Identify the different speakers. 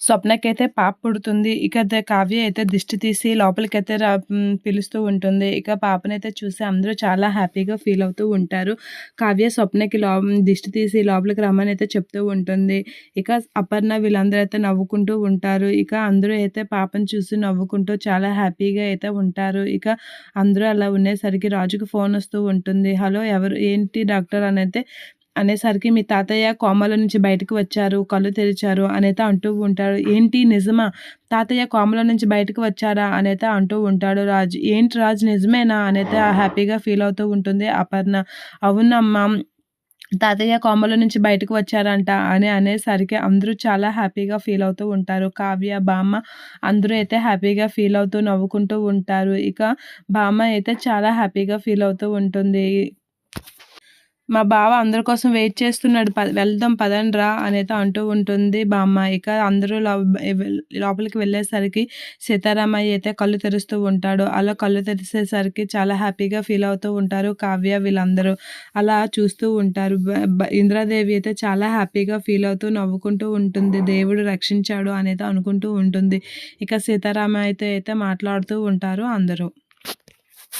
Speaker 1: స్వప్నకైతే పాప పుడుతుంది. ఇక ద కావ్య అయితే దిష్టి తీసి లోపలికైతే రా పిలుస్తూ ఉంటుంది. ఇక పాపనైతే చూసి అందరూ చాలా హ్యాపీగా ఫీల్ అవుతూ ఉంటారు. కావ్య స్వప్నకి లో దిష్టి తీసి లోపలికి రమ్మని అయితే చెప్తూ ఉంటుంది. ఇక అపర్ణ వీళ్ళందరూ అయితే నవ్వుకుంటూ ఉంటారు. ఇక అందరూ అయితే పాపను చూసి నవ్వుకుంటూ చాలా హ్యాపీగా అయితే ఉంటారు. ఇక అందరూ అలా ఉండేసరికి రాజుకు ఫోన్ వస్తూ ఉంటుంది. హలో ఎవరు ఏంటి డాక్టర్ అని అయితే అనేసరికి మీ తాతయ్య కోమల నుంచి బయటకు వచ్చారు కళ్ళు తెరిచారు అనైతే అంటూ ఉంటాడు. ఏంటి నిజమా? తాతయ్య కోమలో నుంచి బయటకు వచ్చారా? అనేత అంటూ ఉంటాడు. రాజు ఏంటి రాజు నిజమేనా? అనేది హ్యాపీగా ఫీల్ అవుతూ ఉంటుంది అపర్ణ. అవునమ్మా తాతయ్య కోమలో నుంచి బయటకు వచ్చారంట అని అనేసరికి అందరూ చాలా హ్యాపీగా ఫీల్ అవుతూ ఉంటారు. కావ్య బామ్మ అందరూ అయితే హ్యాపీగా ఫీల్ అవుతూ నవ్వుకుంటూ ఉంటారు. ఇక బామ్మ అయితే చాలా హ్యాపీగా ఫీల్ అవుతూ ఉంటుంది. మా బావ అందరి కోసం వెయిట్ చేస్తున్నాడు. ప వెళ్దాం పదండ్రా అనేది అంటూ ఉంటుంది బామ్మ. ఇక అందరూ లోపలికి వెళ్ళేసరికి సీతారామయ్య అయితే కళ్ళు తెరుస్తూ ఉంటాడు. అలా కళ్ళు తెరిసేసరికి చాలా హ్యాపీగా ఫీల్ అవుతూ ఉంటారు కావ్య వీళ్ళందరూ. అలా చూస్తూ ఉంటారు. ఇంద్రాదేవి అయితే చాలా హ్యాపీగా ఫీల్ అవుతూ నవ్వుకుంటూ ఉంటుంది. దేవుడు రక్షించాడు అనేది అనుకుంటూ ఉంటుంది. ఇక సీతారామయ్యతో అయితే అయితే మాట్లాడుతూ ఉంటారు అందరూ.